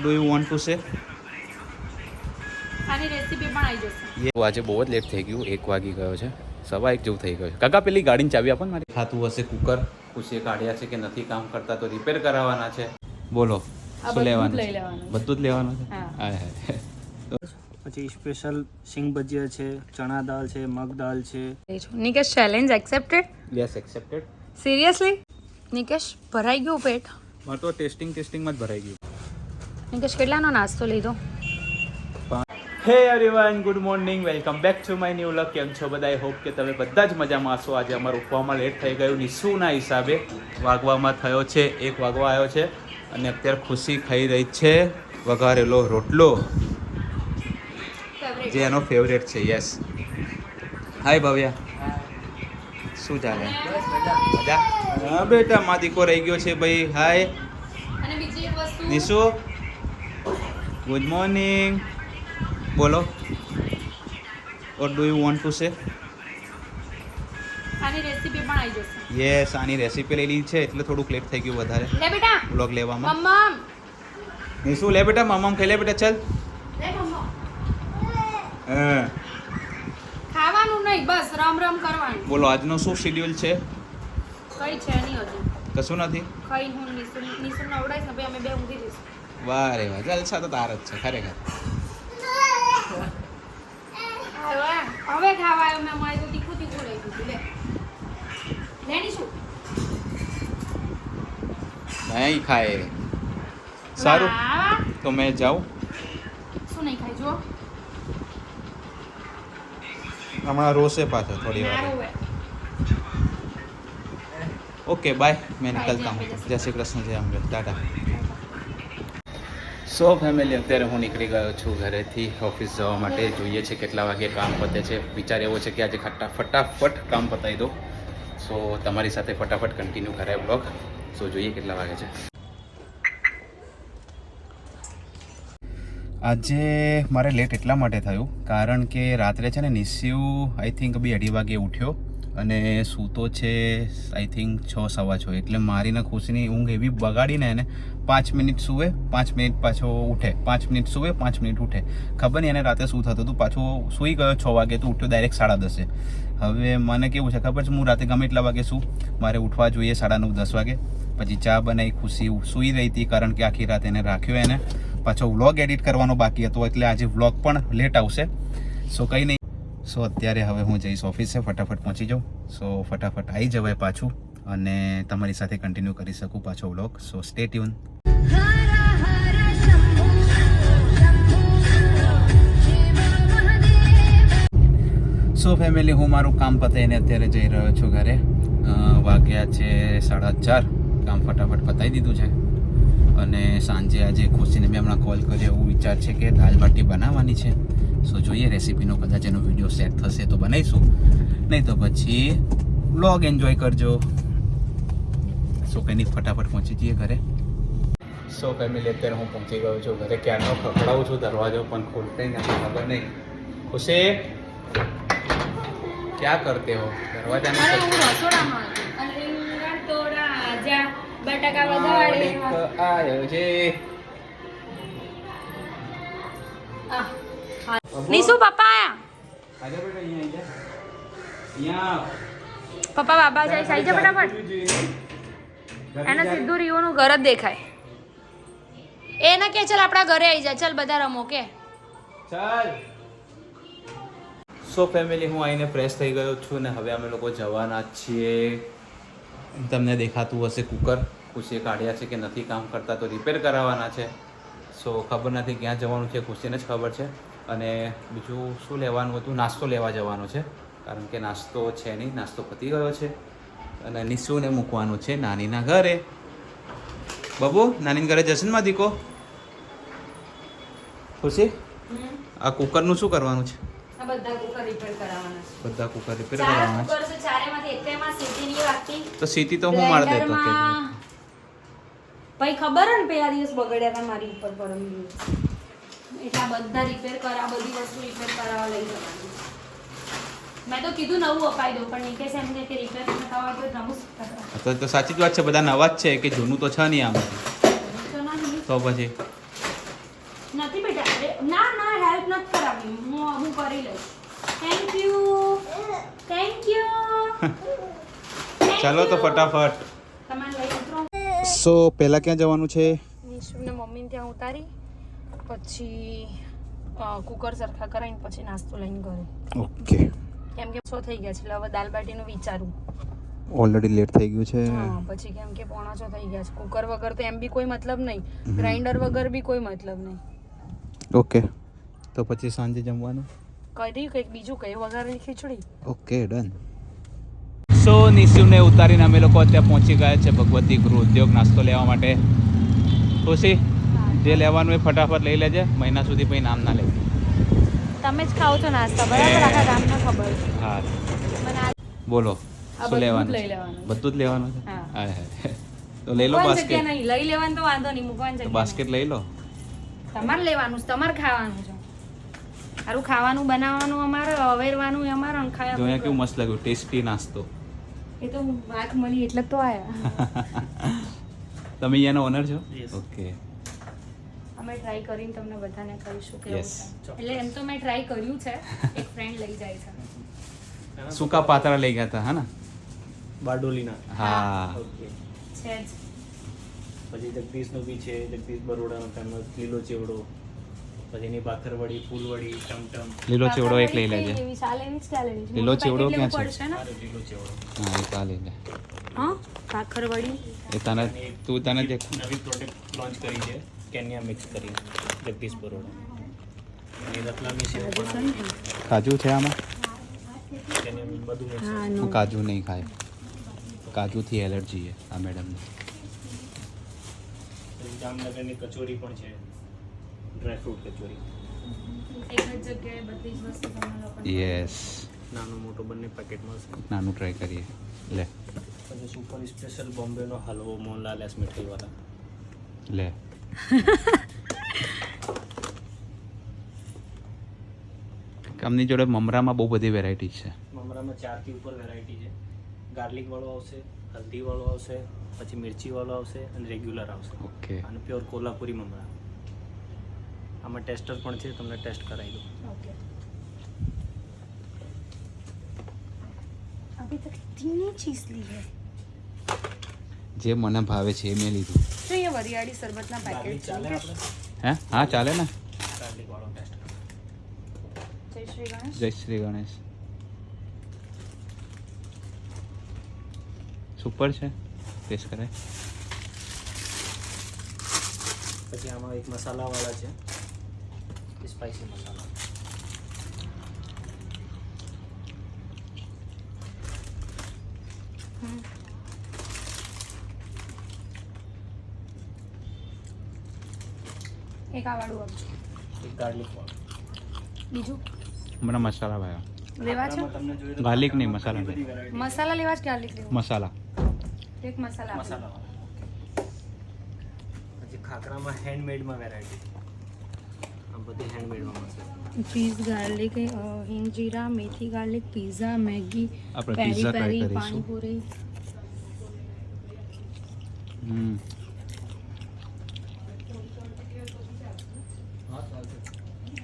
Do you want to સે આની recipe પણ આવી જશે. એ આજે બહુ જ લેટ થઈ ગયું એક વાગી ગયો છે. સવા એક જેવું થઈ ગયું છે. કાકા પેલી ગાડીની ચાવી આપો મારી. ખાતું હશે કુકર કુશે કાઢ્યા છે કે નથી કામ કરતા તો રિપેર કરાવવાના છે. બોલો શું લેવાનું છે? બધું જ લેવાનું છે? હા. હાય હાય પછી સ્પેશિયલ સિંગ ભજીયા છે ચણા દાળ છે મગ દાળ છે. Nikesh challenge accepted yes accepted seriously Nikesh ભરાઈ ગયું પેટ? મારે તો ટેસ્ટિંગ ટેસ્ટિંગમાં જ ભરાઈ ગયું. નિકેશ કેટલાનો નાસ્તો લીધો hey everyone good morning welcome back to my new luck કેમ છો બધા? આઈ હોપ કે તમે બધા જ મજામાં હશો. આજે અમારું ઉઠવામાં લેટ થઈ ગયું નિશુના હિસાબે વાગવામાં થયો છે. એક વાગવા આવ્યો છે અને અત્યારે ખુશી ખાઈ રહી છે. વઘારેલો રોટલો. જે એનો ફેવરેટ છે. Yes hi Bhavya. શું ચાલે? મજા. હા બેટા મા દીકો રહી ગયો છે ભાઈ. હાય નિશુ? ગુડ મોર્નિંગ બોલો. Or do you want to say yes આની રેસીપી લઈ લીધી છે એટલે થોડુંક લેટ થઈ ગયું વધારે. લે બેટા. બ્લોગ લેવામાં. મમ્મા શું લે બેટા મામામ ખાઈ લે બેટા ચાલ. લે મમ્મા ખાવાનું નહીં બસ રમ રમ કરવાનું. બોલો આજનો શું શેડ્યુલ છે? કઈ છે નહીં હજુ. કશું નથી? કઈ હું નિસુ નિસુ નવડાઈશ ને પછી અમે બે ઊંઘી જઈશું. વાહ રે વાહ જલસા તો તાર જ છે ખરેખર. હવે હવે ખાવા આવ્યો મેં મારે તો તીખું તીખું લઈ દીધું લે. લેણી નહીં ખાય. સારું. તો મેં જાઉં. શું નહીં ખાઈ જો હમણાં રોશે પાછો થોડી વાર. Okay bye. મેં નીકળતા હું જય શ્રી કૃષ્ણ. જય અંબે. ટાટા. સો ફેમિલી અત્યારે હું નીકળી ગયો છું ઘરેથી ઓફિસ જવા માટે. જોઈએ છે કેટલા વાગે કામ પતે છે. વિચાર એવો છે કે આજે ખટ્ટા ફટાફટ કામ પતાવી દો સો તમારી સાથે ફટાફટ કન્ટિન્યુ કરાય બ્લોગ સો જોઈએ કેટલા વાગે છે. આજે મારે લેટ એટલા માટે થયું, કારણ કે રાત્રે છે ને નિસ્યુ આઈ થિંક બી અઢી વાગે ઉઠ્યો અને સૂતો છે આઈ થિંક છ સવા છ. એટલે મારીને ખુશીની ઊંઘ એવી બગાડીને એને પાંચ મિનિટ સૂવે, પાંચ મિનિટ પાછો ઉઠે. પાંચ મિનિટ સુવે, પાંચ મિનિટ ઉઠે. ખબર નહીં, એને રાતે શું થતું હતું? પાછો સૂઈ ગયો છ વાગે, તો ઉઠ્યો ડાયરેક્ટ સાડા દસે. હવે મને કેવું છે ખબર છે? હું રાતે ગમે એટલા વાગે શું મારે ઉઠવા જોઈએ સાડા નવ, દસ વાગે. પછી ચા બનાવી ખુશી સૂઈ રહી હતી, કારણ કે આખી રાત એને રાખ્યો એને. પાછો વ્લોગ એડિટ કરવાનો બાકી હતો, એટલે આજે વ્લોગ પણ લેટ આવશે. સો કંઈ નહીં. સો અત્યારે હવે હું જઈશ ઓફિસે, ફટાફટ પહોંચી જાઉં. સો ફટાફટ આવી જવાય પાછું અને તમારી સાથે કન્ટિન્યુ કરી શકું પાછો vlog. So stay tune so family હું મારું કામ પતાવીને અત્યારે જઈ રહ્યો છું ઘરે. વાગ્યા છે સાડા ચાર. કામ ફટાફટ પતાવી દીધું છે. અને સાંજે આજે ખુશીને મેં હમણાં કોલ કર્યો એવું વિચાર છે કે દાલ બાટી બનાવવાની છે. સો જોઈએ રેસીપીનો કદાચ એનો વીડિયો સેટ થશે તો બનાવીશું. નહીં તો પછી વ્લોગ એન્જોય કરજો. સો કંઈ ફટાફટ પહોંચી જઈએ ઘરે. સો ફેમિલી અત્યારે હું પહોંચી ગયો છું. ઘરે ક્યારનો ખકડાવું છું દરવાજો પણ ખોલતે નથી ખબર નહીં. ખુશી? ક્યાં કરતે હો? દરવાજા અરે નહીં હું રસોડામાં હતી. અને રીંગણ તો રાજા બટાકા વઘારે. આયો છે. આહ, હા. નીસુ પપ્પા આયા? આજે બેટા અહીંયા આવી જા. અહીંયા પપ્પા બાબા જાય સાઈજા ફટાફટ. એને સીધું રીઓનું ઘર જ દેખાય. એ ના કે, ચાલ, આપણા ઘરે આવી જા, ચાલ, બધા રમો, કે. ચાલ. સો ફેમિલી હું આવીને ફ્રેશ થઈ ગયો છું ને હવે અમે લોકો જવાના છીએ. તમને દેખાતું હશે કુકર. ખુશીએ કાઢ્યા છે કે નથી કામ કરતા, તો રિપેર કરાવવાના છે. સો ખબર નથી ક્યાં જવાનું છે, ખુશીને જ ખબર છે. અને બીજું શું લેવાનું હતું? નાસ્તો લેવા જવાનો છે. કારણ કે નાસ્તો છે નહીં, નાસ્તો પતી ગયો છે. અને નિશુને મૂકવાનું છે નાનીના ઘરે. બબુ, નાનીના ઘરે જશે ને દીકો ખુશી? આ કુકરનું શું કરવાનું છે? બધા કુકર રિપેર કરાવવાના બધા કુકર રિપેર કરાવવાના છે કુકર છે. ચારેમાંથી એકમાં સીટી નહીં વાગતી તો સીટી તો હું મારી દેતો કે ભાઈ ખબર ને પેલા દિવસ બગડ્યા હતા મારી ઉપર પરમ એટલે આ બધા રિપેર કરા બધી વસ્તુ રિપેર કરાવવા લઈ જવાની મેં તો કીધું નવું અપાઈ દો પણ નિકેશ એમને કે રિપેર કરાવવા તો નવું તો સાચી જ વાત છે બધા નવા જ છે કે જૂનું તો છે નહીં આમાં. તો પછી નથી બેટા અરે ના ના હેલ્પ નથી કરાવવી હું હું કરી લઈશ. થેન્ક યુ થેન્ક યુ ચાલો તો ફટાફટ. તમારે લઈ ઉતરો. સો પહેલાં ક્યાં જવાનું છે? નિશુને મમ્મીને ત્યાં ઉતારી પછી કુકર સરખા કરાવીને પછી નાસ્તો લઈને ઘરે. ઓકે. કેમ કે છો થઈ ગયા છે એટલે હવે દાલ બાટીનું વિચારું. ઓલરેડી લેટ થઈ ગયું છે. હા પછી કેમ કે પોણા છો થઈ ગયા છે. કુકર વગર તો એમ બી કોઈ મતલબ નહીં. ગ્રાઇન્ડર વગર બી કોઈ મતલબ નહીં. ઓકે. તો પછી સાંજે જમવાનું? કર્યું કંઈક બીજું કઈ વઘારેલી ખીચડી. ઓકે ડન સો નિશુને ઉતારીને અમે લોકો અત્યારે પહોંચી ગયા છે ભગવતી ગૃહ ઉદ્યોગ નાસ્તો લેવા માટે. ખુશી? જે લેવાનું એ ફટાફટ લઈ લેજે મહિના સુધી પછી નામ ના લે. તમે જ ખાઓ છો નાસ્તા બરાબર? આખા ગામને ખબર. છે હા બોલો શું બધું જ લેવાનું. બધું જ લેવાનું છે? હા. તો લઈ લો બાસ્કેટ નહીં. લઈ લેવાનું તો વાંધો નહીં મૂકવાનું બાસ્કેટ લઈ લો. તમારે લેવાનું છે તમારે ખાવાનું છે. સારું ખાવાનું બનાવવાનું અમારે અવેરવાનું અમારે ખાવાનું અહીંયા કેવું મસ્ત લાગ્યું ટેસ્ટી નાસ્તો. એ તો વાત મળી એટલે તો આયા. તમે અહીંયાનો ઓનર છો? ઓકે. અમે ટ્રાય કરીને તમને બધાને કહીશું કે એટલે એમ તો મેં ટ્રાય કર્યું છે એક ફ્રેન્ડ લઈ જાય છે. સૂકા પાતરા લઈ ગયા હતા હા ને? બારડોલીના. હા. ઓકે. છે જ. પછી જગદીશનો બી છે જગદીશ બરોડાનો ફેમસ લીલો ચેવડો. પછી એની ભાખરવડી ફૂલવડી ટમટમ. લીલો ચેવડો એક લઈ લેજે. એવી ચાલે એવી જ એવી. લીલો ચેવડો ક્યાં છે? લીલો ચેવડો હા એ કા લઈ લે. હા? ભાખરવડી? એ તને તું તને જે નવી પ્રોડક્ટ લોન્ચ કરી છે કેન્યા મિક્સ કરી જગદીશ બરોડા. કાજુ છે આમાં? કેન્યા બધું મિક્સ હું કાજુ નહીં ખાય. કાજુથી એલર્જી છે આ મેડમને જામનગરની કચોરી પણ છે. ડ્રાયફ્રૂટ કચોરી વસ્તુ તમને લોકોને યસ નાનું મોટું બંને પેકેટ મળશે. નાનું ટ્રાય કરીએ. લે. પછી સુપર સ્પેશિયલ બોમ્બેનો હલવો મોહનલાલ એસ મીઠાઈવાળા. લે. કામની જોડે મમરામાં બહુ બધી વેરાયટી છે. મમરામાં ચારથી ઉપર વેરાયટી છે. ગાર્લિક વાળો આવશે હલ્દી વાળો આવશે પછી મિર્ચી વાળો આવશે અને રેગ્યુલર આવશે. ઓકે અને પ્યોર કોલ્હાપુરી મમરા. આમાં ટેસ્ટર પણ છે તમને ટેસ્ટ કરાવી દઉં ओके अभी तक तीन चीज ली है જે મને ભાવે છે એ મેં લીધું तो ये वरियाड़ी शरबतना ગાર્લિક पैकेट ચાલે આપણે હે હા ચાલે ને ગાર્લિક વાળો ટેસ્ટ जय श्री गणेश જય શ્રી ગણેશ સુપર છે ટેસ્ટ કરાય પછી આમાં એક મસાલાવાળા છે સ્પાઈસી મસાલા એક આ વાળું આપજો એક ગાર્લિક વાળો બીજું મને મસાલા ભાવ્યા લેવા છે ગાર્લિક નહીં, મસાલા મસાલા લેવા છે ગાર્લિક લેવું મસાલા એક મસાલા મસાલા પછી ખાખરામાં હેન્ડમેડમાં વેરાયટી બધી હેન્ડમેડમાં મળશે ચીઝ ગાર્લિક હિંગ જીરા મેથી ગાર્લિક પિઝા મેગી આપણે પેરી pizza try પેરી કરીશું. પાણીપુરી હમ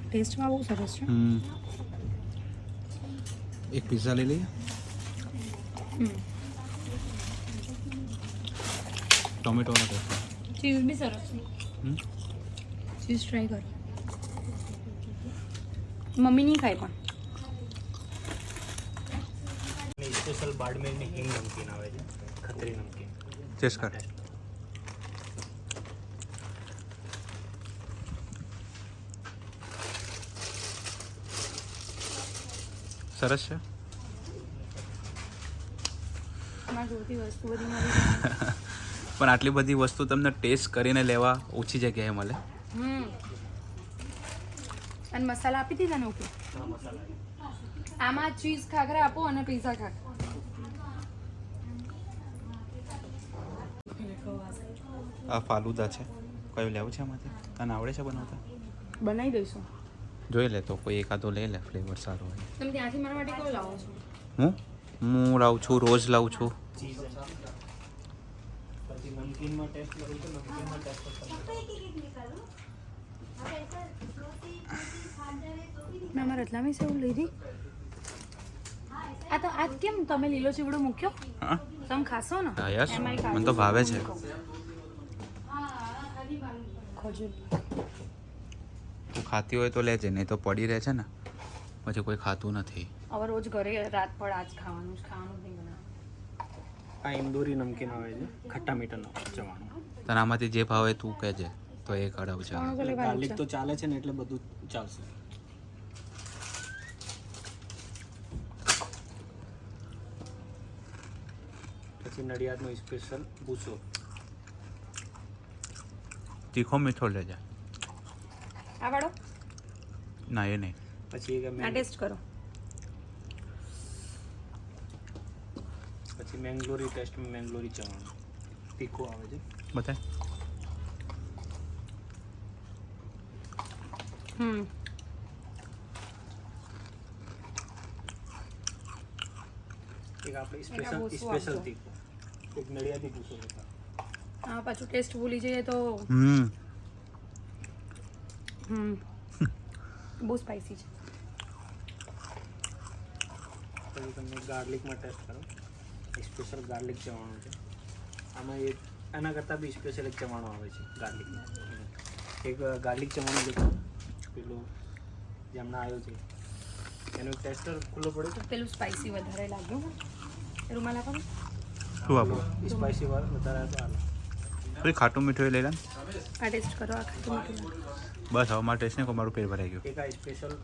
ટેસ્ટમાં બહુ સરસ છે હમ એક પિઝા લઈ લઈએ હમ. ટોમેટો ટેસ્ટ ચીઝ બી સરસ છે હમ ચીઝ ટ્રાય કર મમ્મી નહીં ખાય પણ. સ્પેશિયલ બાડમેરની હિંગ નમકીન આવે છે ખત્રી નમકીન. ટેસ્ટ કર. સરસ છે. પણ આટલી બધી વસ્તુ તમને ટેસ્ટ કરીને લેવા ઓછી જગ્યાએ મળે. હમ. અને મસાલા આપી દીધા ને ઉપર? આમાં ચીઝ ખાખરા આપો અને પીઝા ખાખરા આ ફાલુદા છે. કયું લેવું છે આમાંથી? તને આવડે છે બનાવતા? બનાવી દઈશું. જોઈ લે તો કોઈ એકાદો લઈ લે ફ્લેવર સારો હોય. તમે ત્યાંથી મારા માટે કયો લાવો છો? હું? હું લાવું છું રોજ લાવું છું. પછી નમકીનમાં ટેસ્ટ કરું તો નમકીનમાં ટેસ્ટ કરતા મેં અમારા રતલામી સેવ લીધી. આ તો આ કેમ તમે લીલો ચીવડો મૂક્યો? હા? તમે ખાશો ને? હા, યસ. એમાંય મને તો ભાવે છે. ખજૂર. તું ખાતી હોય તો લેજે નહીં તો પડી રહે છે ને. પછી કોઈ ખાતું નથી. હવે રોજ ઘરે રાત પડ આજ ખાવાનું જ ખાવાનું જ નહીં આ ઇન્દોરી નમકીન આવે છે ખટ્ટા મીઠાનો જવાનું તને આમાંથી જે ભાવે તું કહેજે. તો એ કરાવ છે ગાર્લિક તો ચાલે છે ને એટલે બધું ચાલશે. પછી નડિયાદનો સ્પેશિયલ ભૂસો તીખો મીઠો લેજે આ વાળો? ના એ નહીં. પછી એક મેં- ટેસ્ટ કરો. પછી મેંગલોરી ટેસ્ટમાં મેંગલોરી ચવાણું. તીખો આવે છે. બતાય. હમ. એક આપણે સ્પેશિયલ સ્પેશિયલ તીખું એક નડિયાદી ભૂસો લેતા આ પાછું ટેસ્ટ ભૂલી જઈએ તો હમ. હમ. બહુ સ્પાઇસી છે. પછી તમને ગાર્લિકમાં ટેસ્ટ કરો. સ્પેશિયલ ગાર્લિક જવાનું છે. આમાં એક એના કરતાં બી સ્પેશિયલ એક ચવાણું આવે છે ગાર્લિકમાં એક ગાર્લિક ચવાણું લેતો પેલું જે હમણાં આવ્યો છે. એનો ટેસ્ટર ખુલ્લો પડ્યો છે? પેલું સ્પાઇસી વધારે લાગ્યું રૂમાલ આપો ને. શું આપો? સ્પાઇસી વધારે તો પછી ખાટું મીઠું એ લઈ લે આ ટેસ્ટ કરો આ ખાટું મીઠું બસ હવે મારે ટેસ્ટ નહીં કહું મારું પેટ ભરાઈ ગયું. એક આ સ્પેશિયલ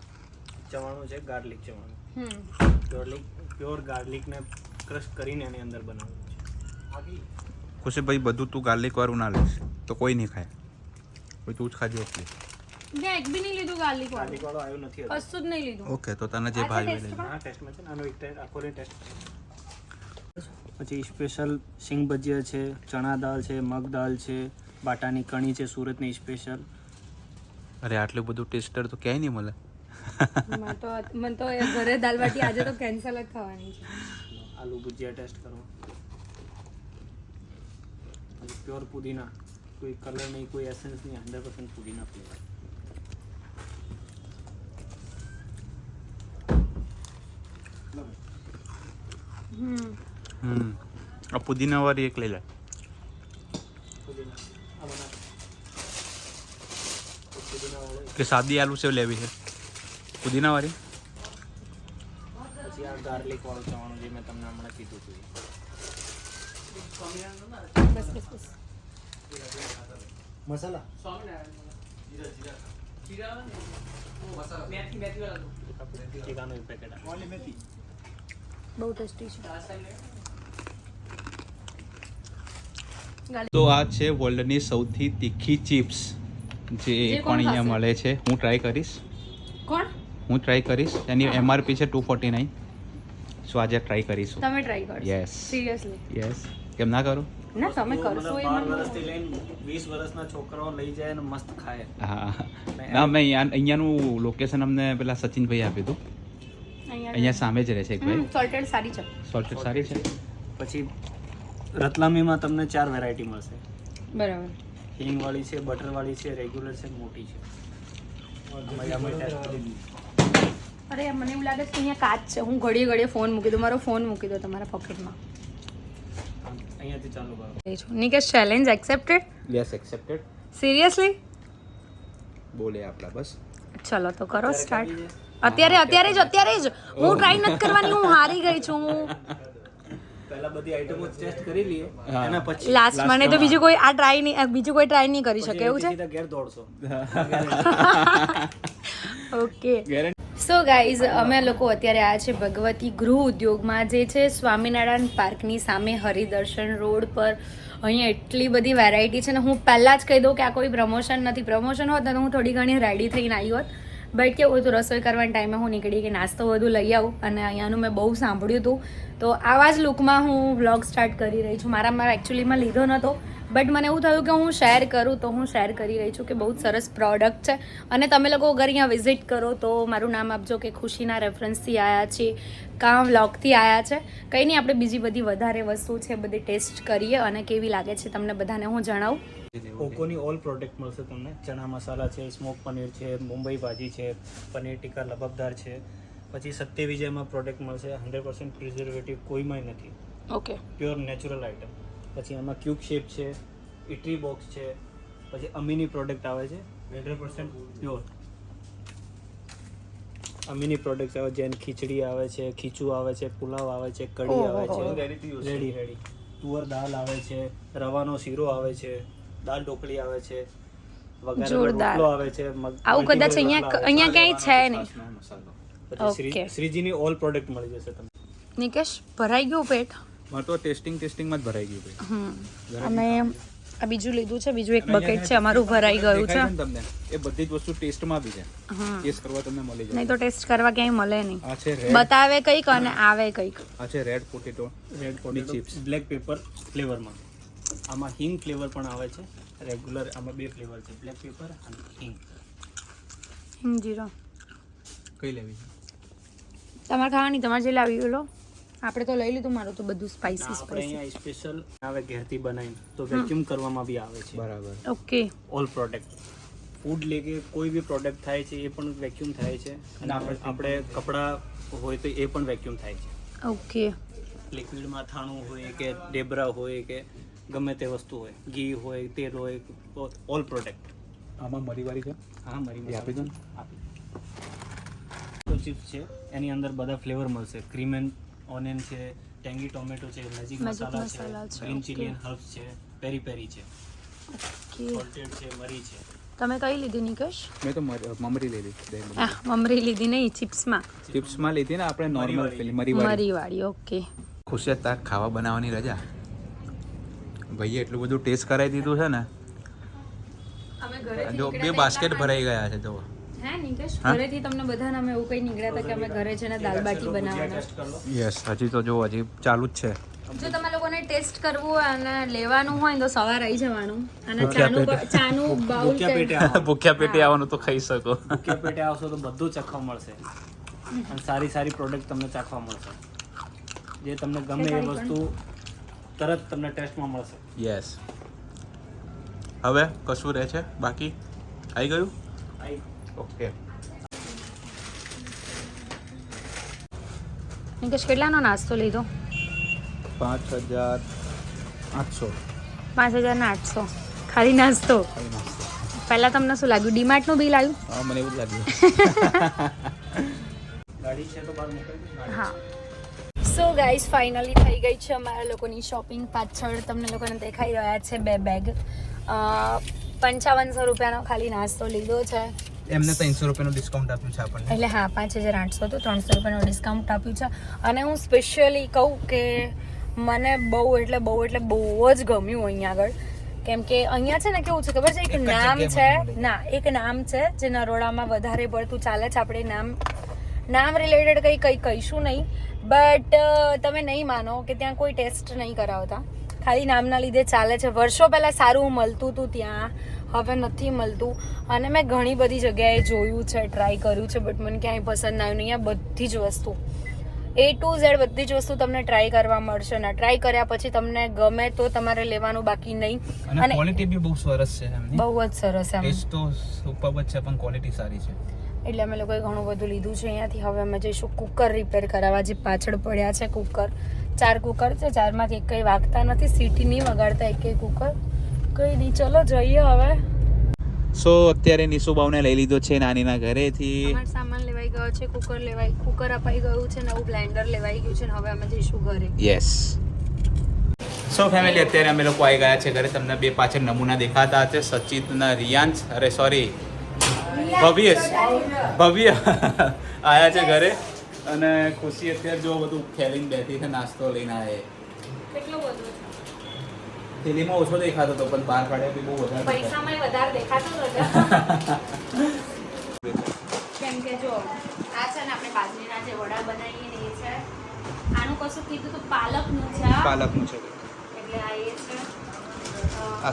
ચવાણું છે ગાર્લિક ચવાણું. હમ. ગાર્લિક પ્યોર ગાર્લિકને ક્રશ કરીને એની અંદર બનાવેલું છે. ખુશી ભાઈ બધું તું ગાર્લિક વાળું ના લઈશ તો કોઈ નહીં ખાય. કોઈ તું જ ખાજો એટલી. મેં એક બી નહીં લીધું ગાર્લિક ગાર્લિક વાળું વાળો આવ્યો નથી હજુ. કશું જ નહીં લીધું. ઓકે તો તને જે લેજે માં? આ ટેસ્ટમાં છે. ને આનો એક ટેસ્ટ આખો ટેસ્ટ પછી સ્પેશિયલ સિંગ ભજીયા છે ચણા દાળ છે મગ દાળ છે બાટાની કણી છે સુરતની સ્પેશિયલ અરે આટલું બધું ટેસ્ટર તો ક્યાંય નહીં મળે. મને તો મને તો એ ઘરે દાલ બાટી આજે તો કેન્સલ જ થવાની છે. આલુ ભજીયા ટેસ્ટ કરો. પછી પ્યોર પુદીના. કોઈ કલર નહીં કોઈ એસેન્સ નહીં હંડ્રેડ પર્સન્ટ પુદીના ફ્લેવર હમ. હમ આ પુદીના વાળી એક લઈ લે. પુદીના આ બના પુદીના વાળો કે સાદી આલુ સેવ લેવી છે? પુદીના વાળી? પછી આ ગાર્લિક વાળું ચવાણું જે મેં તમને હમણાં કીધું હતું. બસ બસ બસ મસાલા ચીકાનું પેકેટ બહુ ટેસ્ટી છે. તો આ છે વર્લ્ડની સૌથી તીખી ચિપ્સ જે પણ અહીંયા મળે છે. હું ટ્રાય કરીશ. કોણ? હું ટ્રાય કરીશ. એની એમઆરપી છે ટુ ફોર્ટી નાઇન સો આજે ટ્રાય કરીશું. તમે ટ્રાય કરો યસ સિરિયસલી યસ કેમ ના કરું? ના તમે કરશો એ મને વર્ષથી લઈને વીસ વર્ષના છોકરાઓ લઈ જાય અને મસ્ત ખાય. હા. ના મેં અહીંયા અહીંયાનું લોકેશન અમને પેલા સચિનભાઈ આપ્યું હતું. અહીંયા સામે જ રહે છે એક ભાઈ. સોલ્ટેડ સારી છે. સોલ્ટેડ સારી છે. પછી રતલામીમાં તમને ચાર વેરાયટી મળશે. બરાબર. હિંગવાળી છે બટર વાળી છે રેગ્યુલર છે મોટી છે. અરે મને એવું લાગે છે કે અહીંયા કાચ છે. હું ઘડીએ ઘડીએ ફોન મૂકી દઉં. મારો ફોન મૂકી દો તમારા પોકેટમાં અહીંયાથી ચાલુ કરો. Nikesh challenge accepted yes accepted seriously બોલે આપણા બસ. ચલો તો કરો સ્ટાર્ટ અત્યારે અત્યારે જ અત્યારે જ. હું ટ્રાય નથી કરવાની હું હારી ગઈ છું હું. પહેલા બધી આઈટમો ટેસ્ટ કરી લઈએ એના પછી લાસ્ટ મને તો બીજું કોઈ આ ટ્રાય નહીં બીજું કોઈ ટ્રાય નહીં કરી શકે એવું છે? ઘેર દોડશો. ઓકે સો ગાઈઝ અમે લોકો અત્યારે આ છે ભગવતી ગૃહ ઉદ્યોગમાં જે છે સ્વામિનારાયણ પાર્કની સામે હરિદર્શન રોડ પર. અહીંયા એટલી બધી વેરાયટી છે ને હું પહેલાં જ કહી દઉં કે આ કોઈ પ્રમોશન નથી. પ્રમોશન હોત ને તો હું થોડી ઘણી રેડી થઈને આવી હોત. બટ કેવું હતું, રસોઈ કરવાના ટાઈમે હું નીકળી કે નાસ્તો બધું લઈ આવું. અને અહીંયાનું મેં બહુ સાંભળ્યું હતું. તો આવા જ લુકમાં હું વ્લોગ સ્ટાર્ટ કરી રહી છું. મારા મારા એકચ્યુઅલીમાં લીધો નહોતો બટ મને એવું થયું કે હું શેર કરું તો હું શેર કરી રહી છું કે બહુ જ સરસ પ્રોડક્ટ છે. અને તમે લોકો અગર અહીંયા વિઝિટ કરો તો મારું નામ આપજો કે ખુશીના રેફરન્સથી આવ્યા છીએ કાં વ્લોગથી આવ્યા છે. કંઈ નહીં આપણે બીજી બધી વધારે વસ્તુ છે બધી ટેસ્ટ કરીએ અને કેવી લાગે છે તમને બધાને હું જણાવું. ઓકોની ઓલ પ્રોડક્ટ મળશે તમને. ચણા મસાલા છે સ્મોક પનીર છે મુંબઈ ભાજી છે પનીર ટીકા લબબદાર છે. પછી સત્ય વિજયમાં પ્રોડક્ટ મળશે હંડ્રેડ પર્સન્ટ પ્રિઝર્વેટિવ કોઈમાં નથી. ઓકે પ્યોર નેચરલ આઇટમ પછી એમાં ક્યુબ શેપ છે ઇટરી બોક્સ છે પછી અમીની પ્રોડક્ટ આવે છે. હંડ્રેડ પર્સન્ટ પ્યોર અમીની પ્રોડક્ટ આવે જેમ ખીચડી આવે છે ખીચું આવે છે પુલાવ આવે છે કઢી આવે છે. રેડી રેડી તુવર દાલ આવે છે રવાનો શીરો આવે છે દાલ ઢોકળી આવે છે વગેરે રોટલો આવે છે આવું કદાચ અહીંયા અહીંયા ક્યાંય છે નહીં. શ્રીજીની ઓલ પ્રોડક્ટ મળી જશે તમને. નિકેશ ભરાઈ ગયું પેટ? મારે તો ટેસ્ટિંગ ટેસ્ટિંગમાં જ ભરાઈ ગયું ભાઈ. હમ. અમે આ બીજું લીધું છે બીજું એક બકેટ છે અમારું ભરાઈ ગયું છે. તમને? એ બધી જ વસ્તુ ટેસ્ટમાં બી છે. હમ ટેસ્ટ કરવા તમને મળી જાય. નહીં તો ટેસ્ટ કરવા ક્યાંય મળે નહીં. આ છે રેડ બતાવે કંઈક અને આવે કંઈક. આ છે red potato red potato chips black pepper ફ્લેવરમાં આમાં હિંગ ફ્લેવર પણ આવે છે. રેગ્યુલર આમાં બે ફ્લેવર છે. બ્લેક પેપર અને હિંગ હિંગ જીરો. કઈ લેવી? તમારે ખાવાની તમારે જે લાવી લો. આપણે તો લઈ લીધું મારું તો બધું સ્પાઈસી આપણે અહીંયા સ્પેશિયલ આવે ઘેરથી બનાવીને તો વેક્યુમ કરવામાં બી આવે છે. બરાબર. ઓકે ઓલ પ્રોડક્ટ ફૂડ લે કે કોઈ બી પ્રોડક્ટ થાય છે એ પણ વેક્યુમ થાય છે. અને આપણે આપણે કપડાં હોય તો એ પણ વેક્યુમ થાય છે. ઓકે લિક્વિડમાં થાણું હોય કે ડેબરા હોય કે ગમે તે વસ્તુ હોય ઘી હોય તેલ હોય ઓલ પ્રોડક્ટ આમાં મરીવાળી છે? હા મરી આપી દો ને. તો ચિપ્સ છે. એની અંદર બધા ફ્લેવર મળશે. ક્રીમ એન્ડ ઓનિયન છે ટેંગી ટોમેટો છે મેજિક મસાલા છે ગ્રીન. ચીલી એન્ડ હર્બ્સ છે પેરી પેરી છે. ઓકે સોલ્ટેડ છે મરી છે. તમે કઈ લીધી નિકેશ? મેં તો મમરી લીધી મમરી. આ મમરી લીધી નહીં ચિપ્સમાં? ચિપ્સમાં લીધી ને આપણે નોર્મલ. પેલી મરી વાળી ઓકે ખુશિયાત તાર ખાવા બનાવવાની રજા. ભાઈએ એટલું બધું ટેસ્ટ કરાવી દીધું છે ને. જો બે બાસ્કેટ ભરાઈ ગયા છે જો. હે નિકેશ ઘરેથી તમને બધાને અમે એવું કઈ નીકળ્યા હતા ઘરે જઈને દાલ બાટી બનાવવાના. ટેસ્ટ યસ હજી તો જો હજી ચાલુ જ છે. જો તમે લોકોને ટેસ્ટ કરવું હોય અને લેવાનું હોય તો સવાર આવી જવાનું. અને ચાનું ચાનું બાઉલ ભૂખ્યા પેટે આવો ભૂખ્યા પેટે આવવાનું તો ખાઈ શકો. ભૂખ્યા પેટે આવશો તો બધું ચાખવા મળશે. અને સારી સારી પ્રોડક્ટ તમને ચાખવા મળશે. જે તમને ગમે એ વસ્તુ તરત તમને ટેસ્ટમાં મળશે. યસ હવે કશું રહે છે? બાકી? આવી ગયું? આઈ ઓકે. નિકેશ કેટલાનો નાસ્તો લીધો? પાંચ હજાર આઠસો. પાંચ હજાર આઠસો. ખાલી નાસ્તો? પહેલા તમને શું લાગ્યું? ડીમાર્ટનું બિલ આવ્યું? હા મને એવું લાગ્યું. ગાડી છે તો બહાર મોકલી દો હા. સો ગાઈઝ ફાઇનલી થઈ ગઈ છે અમારા લોકોની શોપિંગ પાછળ. તમને લોકોને દેખાઈ રહ્યા છે બે બેગ પંચાવનસો રૂપિયાનો ખાલી નાસ્તો લીધો છે. એમને ત્રણસો રૂપિયાનું ડિસ્કાઉન્ટ આપ્યું છે આપણને. એટલે હા પાંચ હજાર આઠસો તો ત્રણસો રૂપિયાનો ડિસ્કાઉન્ટ આપ્યું છે. અને હું સ્પેશિયલી કહું કે મને બહુ એટલે બહુ એટલે બહુ જ ગમ્યું અહીંયા આગળ. કેમ કે અહીંયા છે ને કેવું છે ખબર છે? એક નામ છે ના એક નામ છે જે નરોડામાં વધારે પડતું ચાલે છે. આપણે નામ નામ રિલેટેડ કંઈ કંઈ કહીશું નહીં. બટ તમે નહીં માનો કે ત્યાં કોઈ ટેસ્ટ નહીં કરાવતા. ખાલી નામના લીધે ચાલે છે. વર્ષો પહેલાં સારું મળતું હતું ત્યાં. હવે નથી મળતું. અને મેં ઘણી બધી જગ્યાએ જોયું છે ટ્રાય કર્યું છે બટ મને ક્યાંય પસંદ ના આવ્યું. નહીં આ બધી જ વસ્તુ. એ ટુ ઝેડ બધી જ વસ્તુ તમને ટ્રાય કરવા મળશે ને ટ્રાય કર્યા પછી તમને ગમે તો તમારે લેવાનું બાકી નહીં. અને અને ક્વોલિટી બી બહુ સરસ છે બહુ જ સરસ એમ. ટેસ્ટ તો સુપર છે પણ ક્વોલિટી સારી છે. એટલે અમે લોકોએ ઘણું બધું લીધું છે અહીંયાથી. હવે અમે જઈશું કુકર રિપેર કરાવવા જે પાછળ પડ્યા છે કુકર ચાર કુકર છે ચારમાંથી એક કંઈ વાગતા નથી. સીટી નહીં વગાડતા એક કુકર કંઈ નહીં ચલો જઈએ હવે. સો અત્યારે નિશુભાવને લઈ લીધો છે નાનીના ઘરેથી. અમારો સામાન લેવાઈ ગયો છે કુકર લેવાઈ કુકર અપાઈ ગયું છે નવું બ્લેન્ડર લેવાઈ ગયું છે ને હવે અમે જઈશું ઘરે. યસ સો ફેમિલી અત્યારે અમે લોકો આવી ગયા છે ઘરે. તમને બે પાછળ નમૂના દેખાતા છે સચિતના રિયાંશ અરે સોરી ભવ્ય ભવ્ય આયા છે ઘરે. અને ખુશી અત્યારે જો બધું ખેલીને બેઠી છે નાસ્તો લઈને આવે કેટલો બધો થેલીમાં ઓછો દેખાતો હતો પણ બહાર કાઢ્યા બી બહુ વધારે. પૈસામાં વધારે દેખાતો હતો. કેમ કે જો આ છે ને આપણે બાજરીના જે વડા બનાવીએ ને એ છે. આનું કશું કીધું તો પાલકનું છે આ. પાલકનું છે. એટલે આ એ છે. આ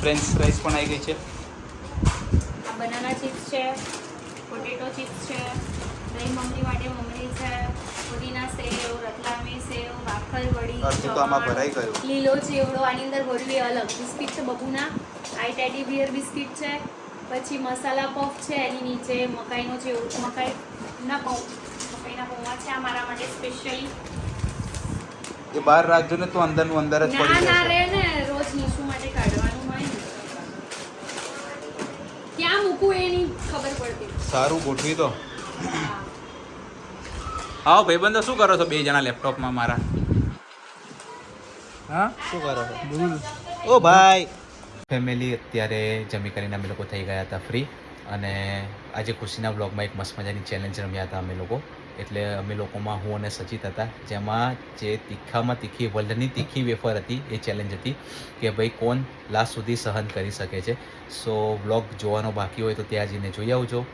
ફ્રેન્ચ ફ્રાઈસ પણ આવી ગઈ છે. આ બનાના ચિપ્સ છે પોટેટો ચિપ્સ છે દહીં મમરી માટે મમરી છે પુદીના સેવ રતલામી સેવ ભાખર વડી અડધું તો આમાં ચવાણ, ભરાઈ ગયું. લીલો ચેવડો આની અંદર ભરવી અલગ બિસ્કિટ છે બબુના આઈ ટેડી બિયર બિસ્કિટ છે પછી મસાલા પફ છે એની નીચે મકાઈનો ચેવડો મકાઈના પૌ મકાઈના પૌવા છે આ મારા માટે સ્પેશિયલી એ બહાર રાખજો ને તો અંદરનું અંદર જ પડી ના રે ને રોજ નીશુ માટે કાઢવાનું હોય ને ક્યાં મૂકું એની ખબર પડતી સારું ગોઠવી દો. આવો ભાઈબંધો શું કરો છો બે જણા લેપટોપમાં મારા? હા? શું કરો છો? બોલ ઓ ભાઈ. ફેમિલી અત્યારે જમી કરીને અમે લોકો થઈ ગયા હતા ફ્રી અને આજે ખુશીના બ્લોગમાં એક મસ્ત મજાની ચેલેન્જ રમ્યા હતા અમે લોકો. એટલે અમે લોકોમાં હું અને સચિત હતા જેમાં જે તીખામાં તીખી વર્લ્ડની તીખી વેફર હતી એ ચેલેન્જ હતી કે ભાઈ કોણ લાસ્ટ સુધી સહન કરી શકે છે. સો બ્લોગ જોવાનો બાકી હોય તો ત્યાં જઈને જોઈ આવજો.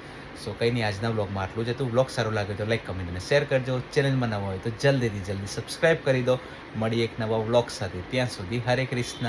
સો કંઈ નહીં, આજના બ્લોગમાં આટલું જ હતું. બ્લોગ સારો લાગે તો લાઈક, કમેન્ટ અને શેર કરજો. ચેનલ બનાવવા હોય તો જલ્દીથી જલ્દી સબસ્ક્રાઈબ કરી દો. મળી એક નવા બ્લોગ સાથે. ત્યાં સુધી હરે કૃષ્ણ.